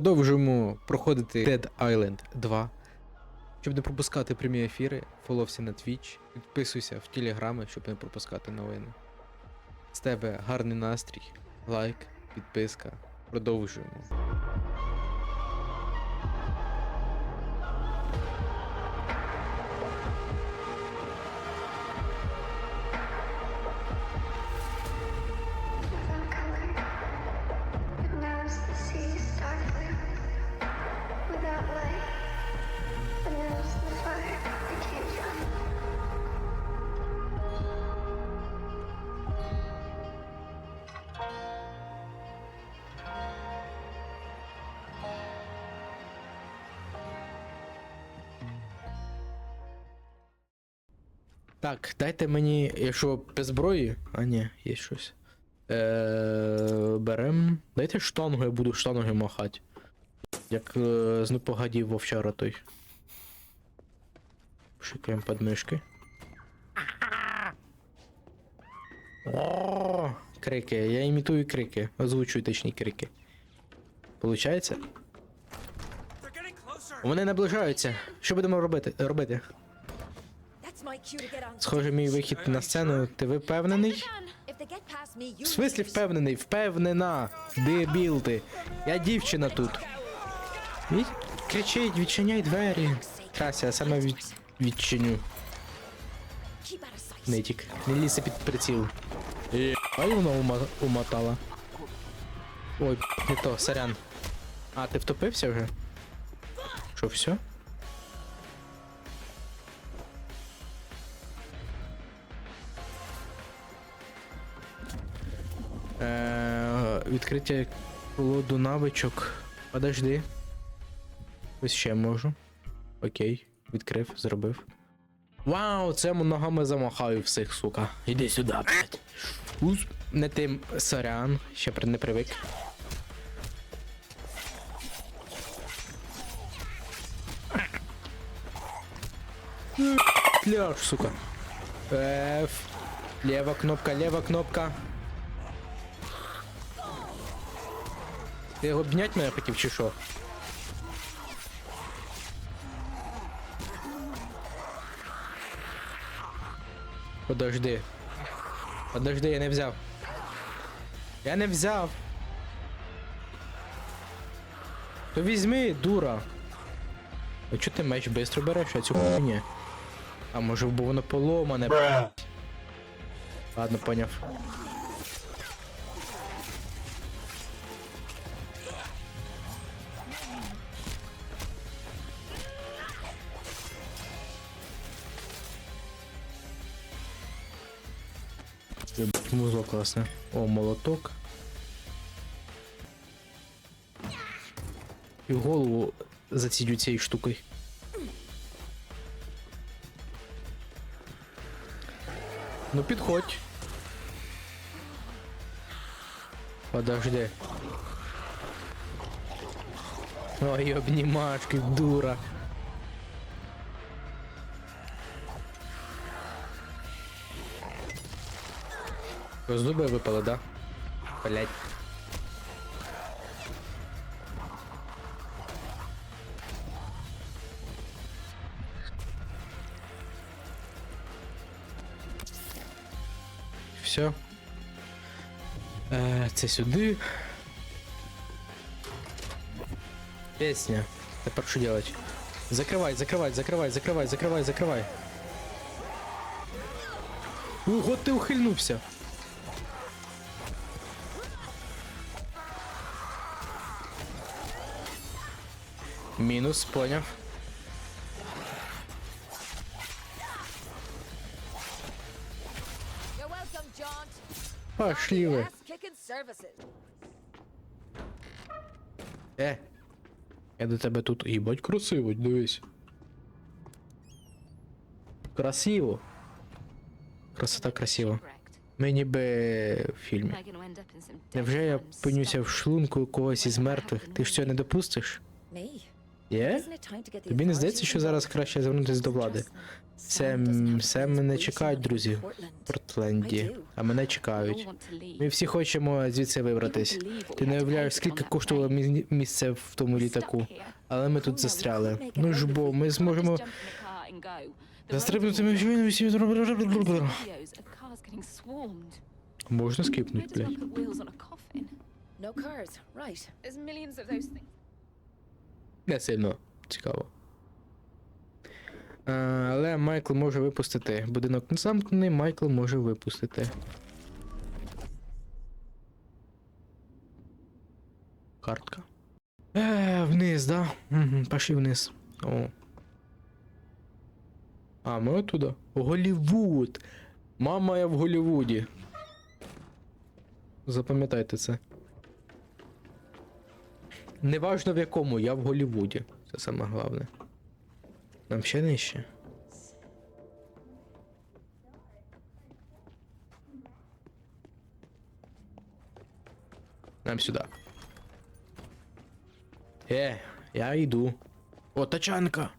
Продовжуємо проходити Dead Island 2. Щоб не пропускати прямі ефіри, фоловся на Twitch, підписуйся в телеграми, щоб не пропускати новини. З тебе гарний настрій, лайк, підписка. Продовжуємо. Так, дайте мені, якщо без зброї. А ні, є щось. Е, берем. Дайте штангу, я буду штангою махати. Як е, з непогадів вовчара той. Шикаємо подмишки. О, крики. Я імітую крики. Озвучую точні крики. Получається? Вони наближаються. Що будемо робити? робити? Схоже, мій вихід на сцену. Ти впевнений? В смислі впевнений, впевнена. Дебіл ти. Я дівчина тут. Від... Кричить, відчиняй двері. Трася, я саме від... відчиню. Нитік. Не лізьте під приціл. Ай вона ума... умотала. Ой, не то, сорян. А, ти втопився вже? Що, все? Відкриття колоду навичок. Подожди. Ось ще можу. Окей, відкрив, зробив. Вау, це ногами замахаю всіх, сука. Іди сюди, блядь. Не тим сорян, ще не привик. Пляж, сука. Ф. Лева кнопка, лева кнопка. Ти його обнять мене хотів чи що? Подожди. Подожди, я не взяв. Я не взяв. То візьми, дура. А чого ти меч швидко береш, а цю хуйню? А може бо воно поломане. Ладно, поняв. Ебать, Музло класне. О, молоток. І в голову зацідю цією штукою. Ну підходь. Подожди. Ой, обнімашки, дура. Зуби випало, да? Блять. Все. Е, це сюди. Песня. Тепер що делать? Закривай, закривай, закривай, закривай, закривай, закривай. Ого, ти ухильнувся. Мінус, поняв. Пошли ви. Е. Я до тебе тут. Їбать красиво, дивись. Красиво. Красота красива. Correct. Ми ніби в фільмі. Невже я пинюся в шлунку когось із мертвих? Ти ж цього не допустиш? Є? Тобі не здається, що зараз краще звернутися до влади? Це, м, це мене чекають, друзі, в Портленді. А мене чекають. Ми всі хочемо звідси вибратись. Ти не уявляєш, скільки коштувало місце в тому літаку. Але ми тут застряли. Ну ж бо, ми зможемо застрибнути ми всі. Можна скипнути, блядь. Не сильно цікаво. А, але Майкл може випустити. Будинок не замкнений, Майкл може випустити. Картка. Е, вниз, да? Угу, пошли вниз. О. А, ми оттуда. Голівуд. Мама, я в Голівуді. Запам'ятайте це. Неважно в якому, я в Голлівуді. Це саме головне. Нам ще нижче. Нам сюди. Е, я йду. О, тачанка!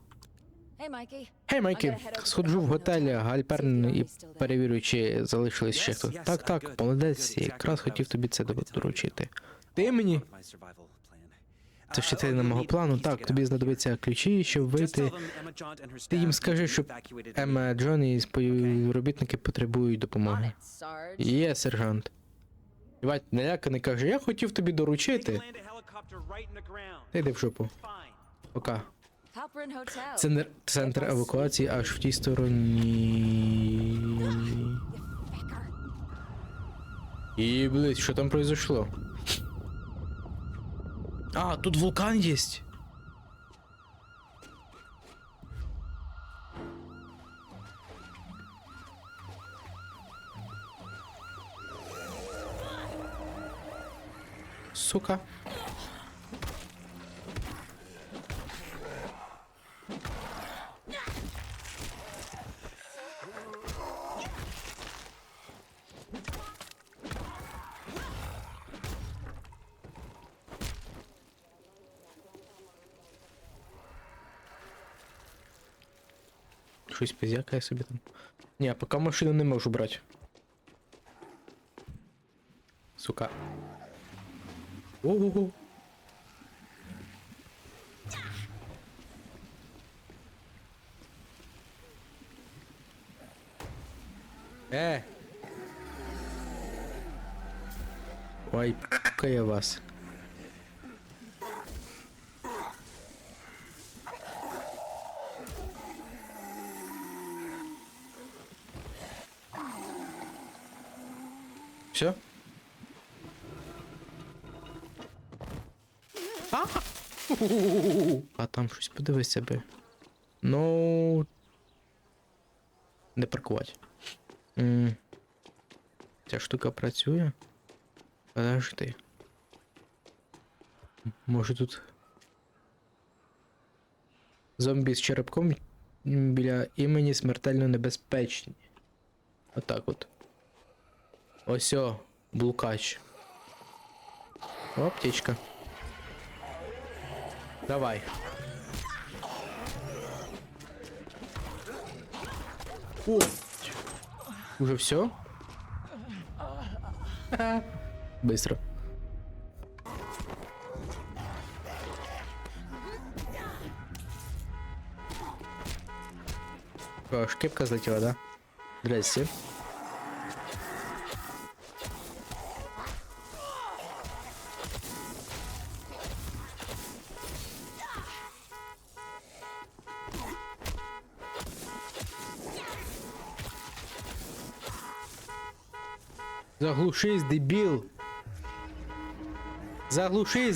Hey, Гей, Майкі, сходжу в готель Гальперн і перевірю, чи залишились ще хто. Так, так, молодець, якраз хотів тобі це доручити. Ти мені? Це частина мого плану. Так, тобі знадобиться ключі, щоб вийти. Ти їм скажи, щоб Емма, Джон і співробітники потребують допомоги. Є, сержант. Івать наляканий каже, я хотів тобі доручити. Ти йди в жопу. Пока. Центр, центр евакуації аж в тій стороні. Блядь, що там произошло? А, тут вулкан есть. Сука. Щось позякає собі там. Ні, поки машину не можу брати. Сука. Ого. Е. Ой, п***ка я вас. Все? А! а там щось подивись себе. Ну. Не паркувати. Ця штука працює. Подожди. Може тут. Зомбі з черепком біля імені смертельно небезпечні. Отак от. Ось о, блукач. О, аптечка. Давай. О! Уже все? Быстро. Шкипка залетела, да? Здрасте. Заглушись, дебил. Заглушись.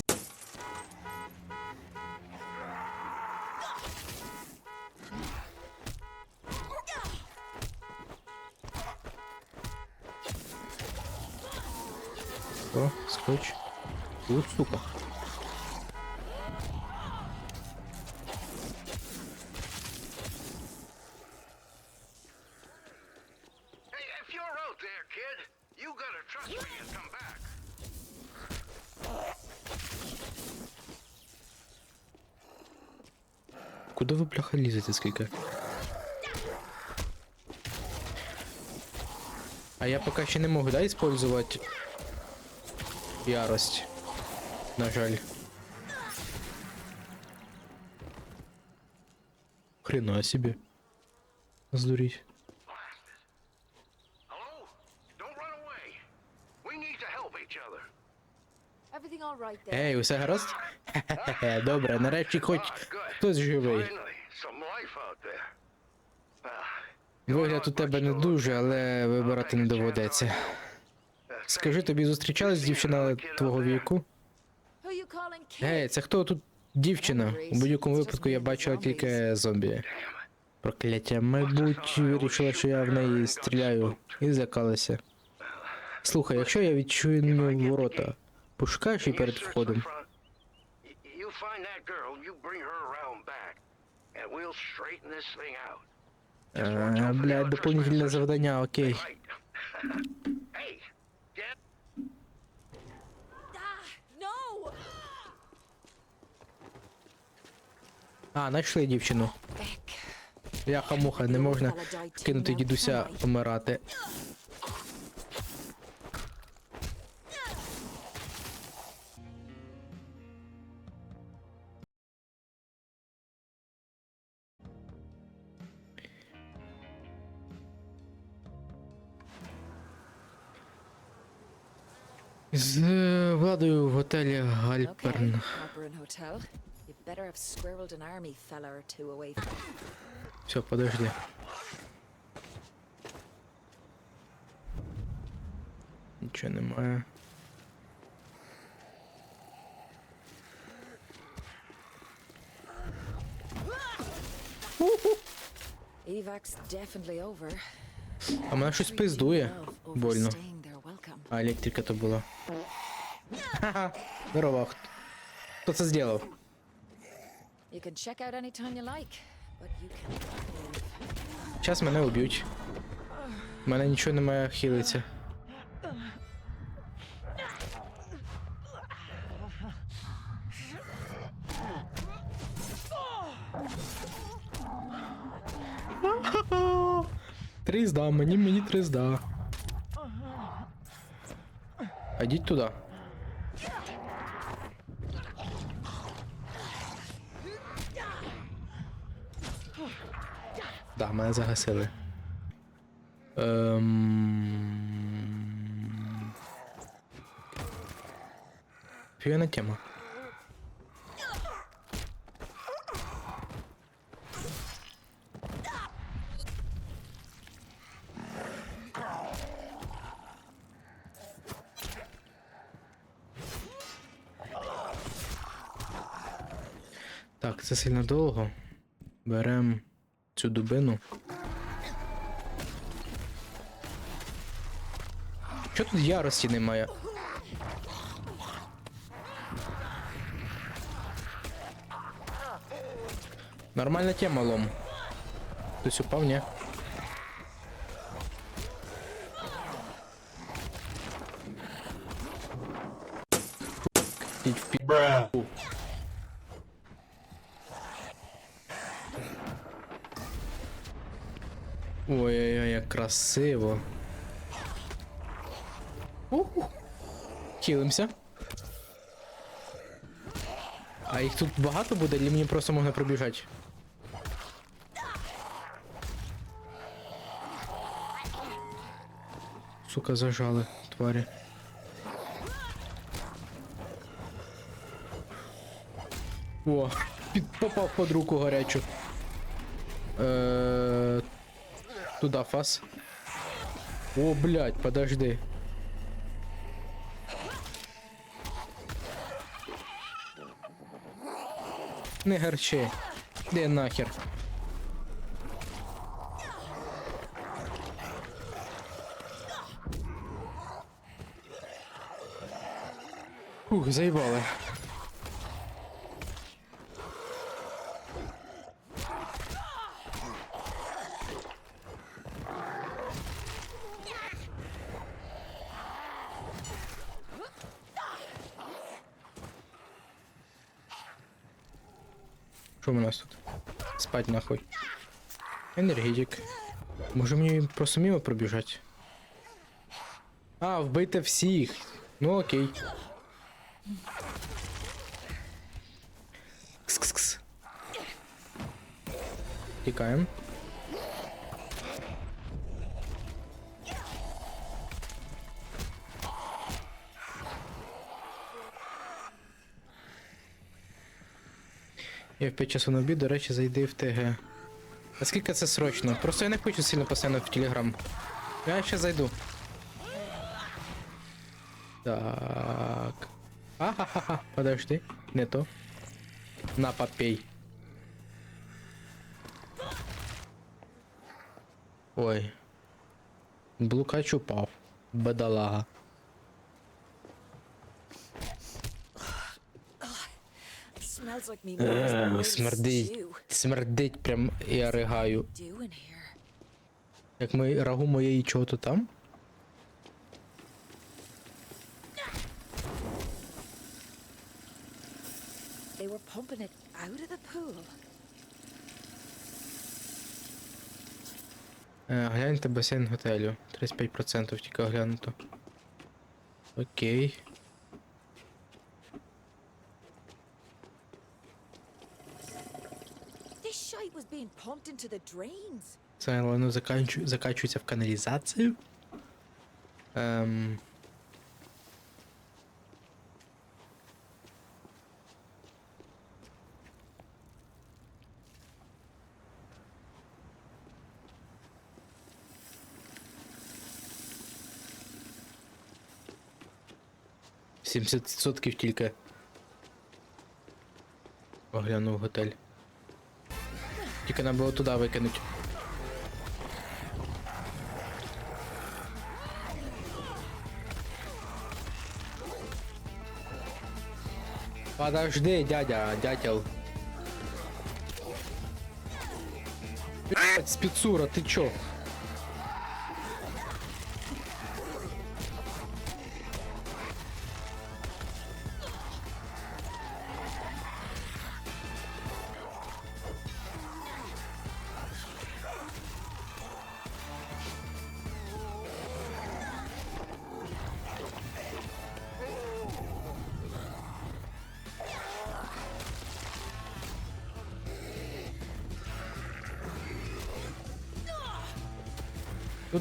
О, скотч. Вот сука. Hey, if you're out there, kid, You gotta trust me and come back. Куда ви, бляха, лізете скільки? А я пока ще не можу, да, использовать ярость. На жаль. Хрена себе. Сдурить. Ей, усе гаразд? Хе-хе-хе, добре, нарешті хоч хтось живий. Вигляд у тебе не дуже, але вибирати не доведеться. Скажи, тобі зустрічалась дівчина твого віку? Гей, це хто тут дівчина? У будь-якому випадку я бачила тільки зомбі. Прокляття, мабуть, вирішила, що я в неї стріляю, і злякалася. Слухай, якщо я відчую ворота, пошукаєш її перед входом. front. Y- You find that girl, you bring her around back, and we'll straighten this thing out. А, блядь, доповнительне завдання, окей. Ah! А, знайшли дівчину. Beck. Яха-муха, не можна кинути дідуся помирати. З е, владою в готелі Гальперн. Все, подожди. Нічого немає. Evac's definitely over. А мене щось пиздує. Больно. А електрика то була. Ха-ха. Здорово. you can't leave. Зараз мене уб'ють. У мене нічого немає хилиться. Тризда, мені мені тризда. А туда. Да, мене загасили. Ем... Фіона тема. Так, це сильно довго. Берем цю дубину. Що тут ярості немає? Нормальна тема лом. Хтось упав, ні? Ідь в пі- Ой-ой-ой, як красиво. Уху. Хілимся. А їх тут багато буде, чи мені просто можна пробіжати? Сука, зажали, тварі. О, під, попав під руку гарячу. Е, туда фас. О, блядь, подожди. Не гарчи. Де нахер? Ух, заїбали. Що у нас тут? спать нахуй. Енергетик. Може мені просто мимо пробежать А, вбити всіх. Ну окей. Кс-кс-кс. Тікаємо. Я в 5 часу на обід, до речі, зайди в ТГ. А скільки це срочно? Просто я не хочу сильно постійно в Телеграм. Я ще зайду. Так. Ахахаха, подожди, не то. На попей. Ой. Блукач упав. Бедолага. Е, Смердить. Смердить прям я ригаю. Як ми рагу моєї чого то там? They were pumping it out of the pool. Е, гляньте басейн готелю. 35% тільки оглянуто. Окей. Це воно заканчу... закачується в каналізацію. Ем... Сімдесят відсотків тільки. Оглянув готель. Тільки нам було туди викинуть. Подожди, дядя, дятел. Блядь, спецура, ты чё?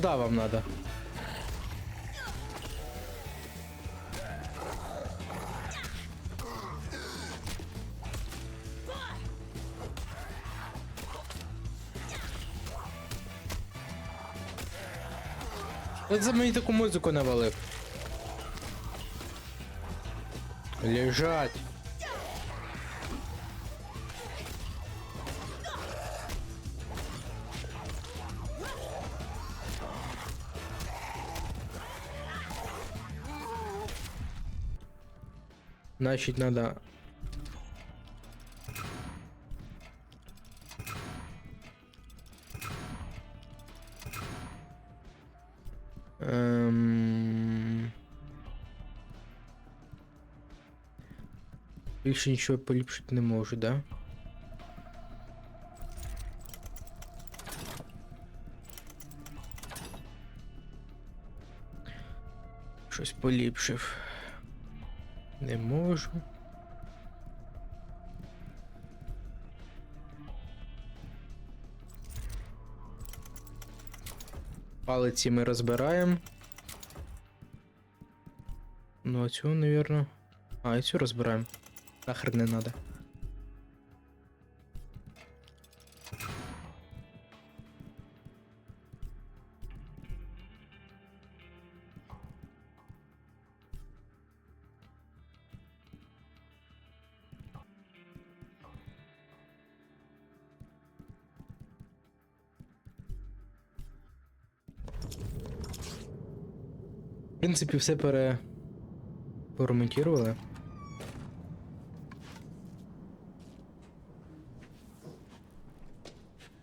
Туда вам надо. От за мені таку музику навалив. Лежать. Значит, надо... Ем... Більше нічого поліпшити не можу, да? Щось поліпшив. Не можу. Палиці ми розбираємо. Ну, а цю, навірно. А, і цю розбираємо. Нахер не надо. Принципі, все пере...